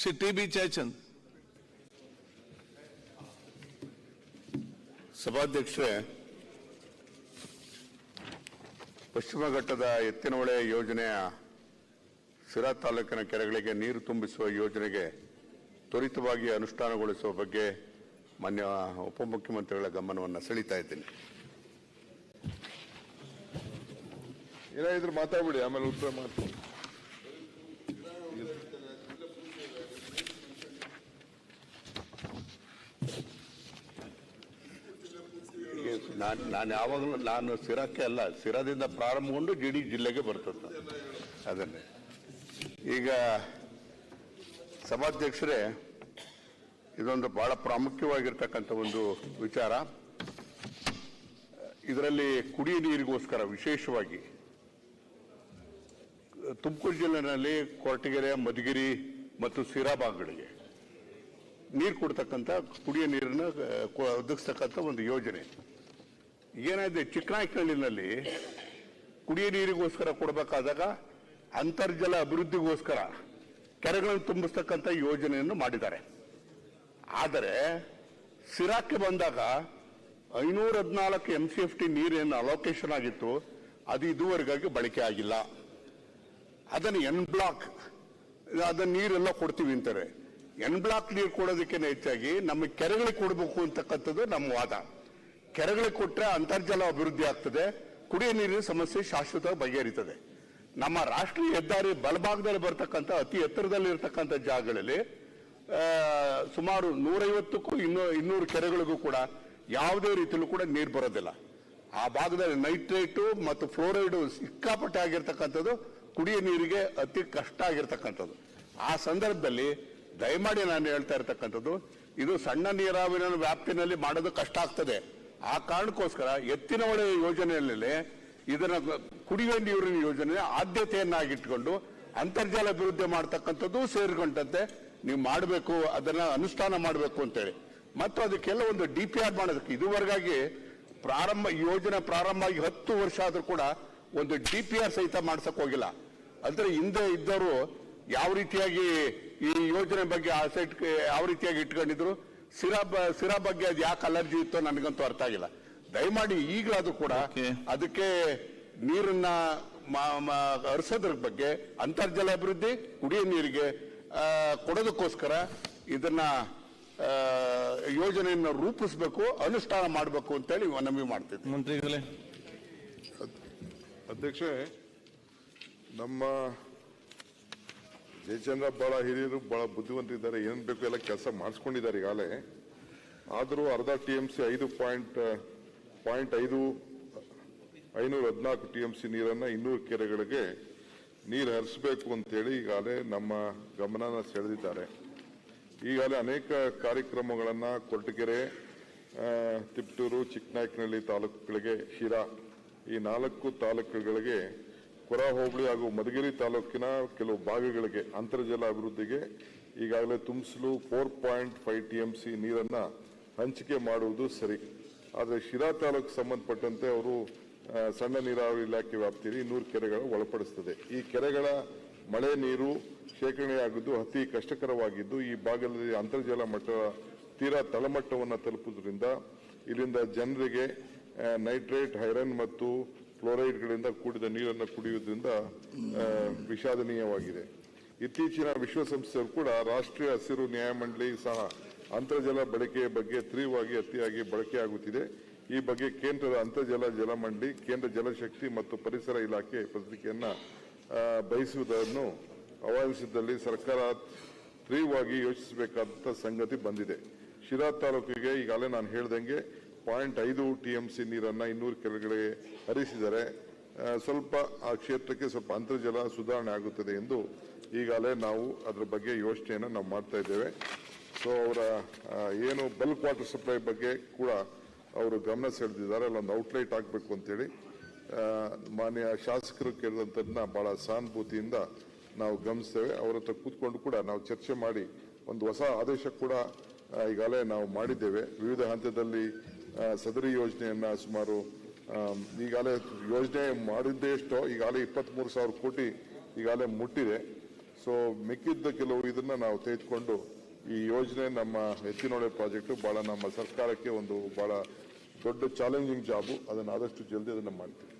Shri T B ಜಯಚಂದ್ ಸಭಾಧ್ಯಕ್ಷರೇ ಪಶ್ಚಿಮ ಘಟ್ಟದ ಎತ್ತಿನಹೊಳೆ ಯೋಜನೆಯ ಸಿರಾ ತಾಲೂಕಿನ ಕೆರೆಗಳಿಗೆ ನೀರು ತುಂಬಿಸುವ ಯೋಜನೆಗೆ ತ್ವರಿತವಾಗಿ ಅನುಷ್ಠಾನಗೊಳಿಸುವ ಬಗ್ಗೆ ಮಾನ್ಯ ಉಪಮುಖ್ಯಮಂತ್ರಿಗಳ ಗಮನವನ್ನು ಸೆಳೀತಾ ಇದ್ದೀನಿ. ಏನಾದ್ರು ಮಾತಾಡ್ಬಿಡಿ ಆಮೇಲೆ ಉತ್ತರ ಮಾಡ್ತೀನಿ. ನಾನು ನಾನು ಯಾವಾಗಲೂ, ನಾನು ಸಿರಕ್ಕೆ ಅಲ್ಲ, ಸಿರಾದಿಂದ ಪ್ರಾರಂಭಗೊಂಡು ಗಿಡಿ ಜಿಲ್ಲೆಗೆ ಬರ್ತದೆ ಅದನ್ನೇ. ಈಗ ಸಭಾಧ್ಯಕ್ಷರೇ, ಇದೊಂದು ಬಹಳ ಪ್ರಾಮುಖ್ಯವಾಗಿರ್ತಕ್ಕಂಥ ಒಂದು ವಿಚಾರ. ಇದರಲ್ಲಿ ಕುಡಿಯ ನೀರಿಗೋಸ್ಕರ ವಿಶೇಷವಾಗಿ, ತುಮಕೂರು ಜಿಲ್ಲೆಯಲ್ಲಿ ಕೊರಟಗೆರೆ, ಮಧುಗಿರಿ ಮತ್ತು ಸಿರಾ ಭಾಗಗಳಿಗೆ ನೀರು ಕೊಡ್ತಕ್ಕಂಥ ಕುಡಿಯ ನೀರನ್ನು ಒದಗಿಸ್ತಕ್ಕಂಥ ಒಂದು ಯೋಜನೆ. ಏನಾಗಿದೆ ಚಿಕ್ಕನಾಯಕನಹಳ್ಳಿನಲ್ಲಿ ಕುಡಿಯ ನೀರಿಗೋಸ್ಕರ ಕೊಡಬೇಕಾದಾಗ ಅಂತರ್ಜಲ ಅಭಿವೃದ್ಧಿಗೋಸ್ಕರ ಕೆರೆಗಳನ್ನು ತುಂಬಿಸ್ತಕ್ಕಂಥ ಯೋಜನೆಯನ್ನು ಮಾಡಿದ್ದಾರೆ. ಆದರೆ ಸಿರಾಕ್ಕೆ ಬಂದಾಗ ಐನೂರ ಹದಿನಾಲ್ಕು ಎಂ ಸಿ ಎಫ್ ಟಿ ನೀರೇನು ಅಲೋಕೇಶನ್ ಆಗಿತ್ತು, ಅದು ಇದುವರೆಗಾಗಿ ಬಳಕೆ ಆಗಿಲ್ಲ. ಅದನ್ನು ಎನ್ ಬ್ಲಾಕ್ ಅದನ್ನ ನೀರೆಲ್ಲ ಕೊಡ್ತೀವಿ ಅಂತಾರೆ. ಎನ್ ಬ್ಲಾಕ್ ನೀರು ಕೊಡೋದಕ್ಕೇನೆ ಹೆಚ್ಚಾಗಿ ನಮ್ಮ ಕೆರೆಗಳಿಗೆ ಕೊಡಬೇಕು ಅಂತಕ್ಕಂಥದ್ದು ನಮ್ಮ ವಾದ. ಕೆರೆಗಳಿಗೆ ಕೊಟ್ಟರೆ ಅಂತರ್ಜಲ ಅಭಿವೃದ್ಧಿ ಆಗ್ತದೆ, ಕುಡಿಯೋ ನೀರಿನ ಸಮಸ್ಯೆ ಶಾಶ್ವತವಾಗಿ ಬಗೆಹರಿತದೆ. ನಮ್ಮ ರಾಷ್ಟ್ರೀಯ ಹೆದ್ದಾರಿ ಬಲಭಾಗದಲ್ಲಿ ಬರ್ತಕ್ಕಂಥ, ಅತಿ ಎತ್ತರದಲ್ಲಿ ಇರತಕ್ಕಂಥ ಜಾಗಗಳಲ್ಲಿ ಸುಮಾರು ನೂರೈವತ್ತಕ್ಕೂ ಇನ್ನೂ, ಇನ್ನೂರು ಕೆರೆಗಳಿಗೂ ಕೂಡ ಯಾವುದೇ ರೀತಿಯಲ್ಲೂ ಕೂಡ ನೀರು ಬರೋದಿಲ್ಲ. ಆ ಭಾಗದಲ್ಲಿ ನೈಟ್ರೇಟು ಮತ್ತು ಫ್ಲೋರೈಡು ಸಿಕ್ಕಾಪಟ್ಟೆ ಆಗಿರ್ತಕ್ಕಂಥದ್ದು, ಕುಡಿಯ ನೀರಿಗೆ ಅತಿ ಕಷ್ಟ ಆಗಿರ್ತಕ್ಕಂಥದ್ದು. ಆ ಸಂದರ್ಭದಲ್ಲಿ ದಯಮಾಡಿ ನಾನು ಹೇಳ್ತಾ ಇರ್ತಕ್ಕಂಥದ್ದು, ಇದು ಸಣ್ಣ ನೀರಾವರಿನ ವ್ಯಾಪ್ತಿನಲ್ಲಿ ಮಾಡೋದು ಕಷ್ಟ ಆಗ್ತದೆ. ಆ ಕಾರಣಕ್ಕೋಸ್ಕರ ಎತ್ತಿನ ಹೊಳೆ ಯೋಜನೆಯಲ್ಲಿ ಇದನ್ನ ಕುಡಿಯುವ ನೀರಿನ ಯೋಜನೆ ಆದ್ಯತೆಯನ್ನಾಗಿಟ್ಕೊಂಡು ಅಂತರ್ಜಲ ಅಭಿವೃದ್ಧಿ ಮಾಡ್ತಕ್ಕಂಥದ್ದು ಸೇರಿಕೊಂಡಂತೆ ನೀವು ಮಾಡಬೇಕು, ಅದನ್ನ ಅನುಷ್ಠಾನ ಮಾಡಬೇಕು ಅಂತೇಳಿ. ಮತ್ತು ಅದಕ್ಕೆಲ್ಲ ಒಂದು ಡಿ ಪಿ ಆರ್ ಮಾಡೋದಕ್ಕೆ ಇದುವರೆಗಾಗಿ ಪ್ರಾರಂಭ ಯೋಜನೆ ಪ್ರಾರಂಭ ಆಗಿ ಹತ್ತು ವರ್ಷ ಆದರೂ ಕೂಡ ಒಂದು ಡಿ ಪಿ ಆರ್ ಸಹಿತ ಮಾಡ್ಸಕ್ ಹೋಗಿಲ್ಲ. ಅಂದ್ರೆ ಹಿಂದೆ ಇದ್ದವರು ಯಾವ ರೀತಿಯಾಗಿ ಈ ಯೋಜನೆ ಬಗ್ಗೆ ಆಸೆಟ್ ಯಾವ ರೀತಿಯಾಗಿ ಇಟ್ಕೊಂಡಿದ್ರು? ಸಿರಾ ಬ- ಸಿರಾ ಬಗ್ಗೆ ಅದು ಯಾಕೆ ಅಲರ್ಜಿ ಇತ್ತೋ ನನಗಂತೂ ಅರ್ಥ ಆಗಿಲ್ಲ. ದಯಮಾಡಿ ಈಗಲಾದ್ರೂ ಕೂಡ ಅದಕ್ಕೆ ನೀರನ್ನ ಮ- ಮ- ಹರಿಸೋದ್ರ ಬಗ್ಗೆ ಅಂತರ್ಜಲ ಅಭಿವೃದ್ಧಿ ಕುಡಿಯೋ ನೀರಿಗೆ ಕೊಡೋದಕ್ಕೋಸ್ಕರ ಇದನ್ನ ಯೋಜನೆಯನ್ನು ರೂಪಿಸಬೇಕು ಅನುಷ್ಠಾನ ಮಾಡಬೇಕು ಅಂತೇಳಿ ಮನವಿ ಮಾಡ್ತೀವಿ ಮಂತ್ರಿಗಳೇ ಅಧ್ಯಕ್ಷ ನಮ್ಮ ಜಯಚಂದ್ರ ಬಹಳ ಹಿರಿಯರು, ಬಹಳ ಬುದ್ಧಿವಂತಿದ್ದಾರೆ, ಏನ್ ಬೇಕು ಎಲ್ಲ ಕೆಲಸ ಮಾಡಿಸ್ಕೊಂಡಿದ್ದಾರೆ ಈಗಾಗಲೇ. ಆದರೂ ಅರ್ಧ ಟಿ ಎಂ ಸಿ ಐದು ಪಾಯಿಂಟ್ ಪಾಯಿಂಟ್ ಐದು, ಐನೂರ ಹದಿನಾಲ್ಕು ಟಿ ಎಂ ಸಿ ನೀರನ್ನ ಇನ್ನೂರು ಕೆರೆಗಳಿಗೆ ನೀರು ಹರಿಸಬೇಕು ಅಂತೇಳಿ ಈಗಾಗಲೇ ನಮ್ಮ ಗಮನನ ಸೆಳೆದಿದ್ದಾರೆ. ಈಗಾಗಲೇ ಅನೇಕ ಕಾರ್ಯಕ್ರಮಗಳನ್ನು ಕೊರಟಗೆರೆ ತಿಪ್ಟೂರು, ಚಿಕ್ಕನಾಯಕನಹಳ್ಳಿ ತಾಲೂಕುಗಳಿಗೆ, ಶಿರಾ, ಈ ನಾಲ್ಕು ತಾಲೂಕುಗಳಿಗೆ ಕೊರ ಹೋಬಳಿ ಹಾಗೂ ಮಧುಗಿರಿ ತಾಲೂಕಿನ ಕೆಲವು ಭಾಗಗಳಿಗೆ ಅಂತರ್ಜಲ ಅಭಿವೃದ್ಧಿಗೆ ಈಗಾಗಲೇ ತುಂಬಿಸಲು four point five T M C ನೀರನ್ನು ಹಂಚಿಕೆ ಮಾಡುವುದು ಸರಿ. ಆದರೆ ಶಿರಾ ತಾಲೂಕು ಸಂಬಂಧಪಟ್ಟಂತೆ ಅವರು ಸಣ್ಣ ನೀರಾವರಿ ಇಲಾಖೆ ವ್ಯಾಪ್ತಿಯಲ್ಲಿ ಇನ್ನೂರು ಕೆರೆಗಳು ಒಳಪಡಿಸುತ್ತದೆ ಈ ಕೆರೆಗಳ ಮಳೆ ನೀರು ಶೇಖರಣೆಯಾಗಿದ್ದು ಅತಿ ಕಷ್ಟಕರವಾಗಿದ್ದು, ಈ ಭಾಗದಲ್ಲಿ ಅಂತರ್ಜಲ ಮಟ್ಟ ತೀರಾ ತಳಮಟ್ಟವನ್ನು ತಲುಪುವುದರಿಂದ ಇಲ್ಲಿಂದ ಜನರಿಗೆ ನೈಟ್ರೇಟ್ ಐರನ್ ಮತ್ತು ಫ್ಲೋರೈಡ್ಗಳಿಂದ ಕೂಡಿದ ನೀರನ್ನು ಕುಡಿಯುವುದರಿಂದ ವಿಷಾದನೀಯವಾಗಿದೆ. ಇತ್ತೀಚಿನ ವಿಶ್ವಸಂಸ್ಥೆಯು ಕೂಡ ರಾಷ್ಟ್ರೀಯ ಹಸಿರು ನ್ಯಾಯಮಂಡಳಿ ಸಹ ಅಂತರ್ಜಲ ಬಳಕೆಯ ಬಗ್ಗೆ ತೀವ್ರವಾಗಿ ಅತಿಯಾಗಿ ಬಳಕೆಯಾಗುತ್ತಿದೆ ಈ ಬಗ್ಗೆ ಕೇಂದ್ರದ ಅಂತರ್ಜಲ ಜಲಮಂಡಳಿ ಕೇಂದ್ರ ಜಲಶಕ್ತಿ ಮತ್ತು ಪರಿಸರ ಇಲಾಖೆ ಪತ್ರಿಕೆಯನ್ನ ಬಯಸುವುದನ್ನು ಆಹ್ವಾನಿಸಿದ್ದಲ್ಲಿ ಸರ್ಕಾರ ತೀವ್ರವಾಗಿ ಯೋಚಿಸಬೇಕಾದಂಥ ಸಂಗತಿ ಬಂದಿದೆ. ಶಿರಾ ತಾಲೂಕಿಗೆ ಈಗಾಗಲೇ ನಾನು ಹೇಳ್ದಂಗೆ ಪಾಯಿಂಟ್ ಐದು ಟಿ ಎಂ ಸಿ ನೀರನ್ನು ಇನ್ನೂರು ಕೆರೆಗಳಿಗೆ ಹರಿಸಿದರೆ ಸ್ವಲ್ಪ ಆ ಕ್ಷೇತ್ರಕ್ಕೆ ಸ್ವಲ್ಪ ಅಂತರ್ಜಲ ಸುಧಾರಣೆ ಆಗುತ್ತದೆ ಎಂದು ಈಗಾಗಲೇ ನಾವು ಅದರ ಬಗ್ಗೆ ಯೋಚನೆಯನ್ನು ನಾವು ಮಾಡ್ತಾ ಇದ್ದೇವೆ. ಸೊ ಅವರ ಏನು ಬಲ್ಕ್ ವಾಟರ್ ಸಪ್ಲೈ ಬಗ್ಗೆ ಕೂಡ ಅವರು ಗಮನ ಸೆಳೆದಿದ್ದಾರೆ. ಅಲ್ಲೊಂದು ಔಟ್ಲೈಟ್ ಆಗಬೇಕು ಅಂತೇಳಿ. ಮಾನ್ಯ ಶಾಸಕರು ಕೇಳಿದಂಥದ್ದನ್ನ ಬಹಳ ಸಹಾನುಭೂತಿಯಿಂದ ನಾವು ಗಮನಿಸ್ತೇವೆ. ಅವರ ಹತ್ರ ಕೂತ್ಕೊಂಡು ಕೂಡ ನಾವು ಚರ್ಚೆ ಮಾಡಿ ಒಂದು ಹೊಸ ಆದೇಶ ಕೂಡ ಈಗಾಗಲೇ ನಾವು ಮಾಡಿದ್ದೇವೆ. ವಿವಿಧ ಹಂತದಲ್ಲಿ ಸದರಿ ಯೋಜನೆಯನ್ನ ಸುಮಾರು ಈಗಾಗಲೇ ಯೋಜನೆ ಮಾಡಿದ್ದೇ ಎಷ್ಟೋ, ಈಗಾಗಲೇ ಇಪ್ಪತ್ಮೂರು ಸಾವಿರ ಕೋಟಿ ಈಗಾಗಲೇ ಮುಟ್ಟಿದೆ. ಸೊ ಮಿಕ್ಕಿದ್ದ ಕೆಲವು ಇದನ್ನ ನಾವು ತೆಗೆದುಕೊಂಡು ಈ ಯೋಜನೆ ನಮ್ಮ ಎತ್ತಿನೊಳೆ ಪ್ರಾಜೆಕ್ಟ್ ಬಹಳ ನಮ್ಮ ಸರ್ಕಾರಕ್ಕೆ ಒಂದು ಬಹಳ ದೊಡ್ಡ ಚಾಲೆಂಜಿಂಗ್ ಜಾಬು ಅದನ್ನು ಆದಷ್ಟು ಜಲ್ದಿ ಅದನ್ನು ಮಾಡ್ತೀವಿ.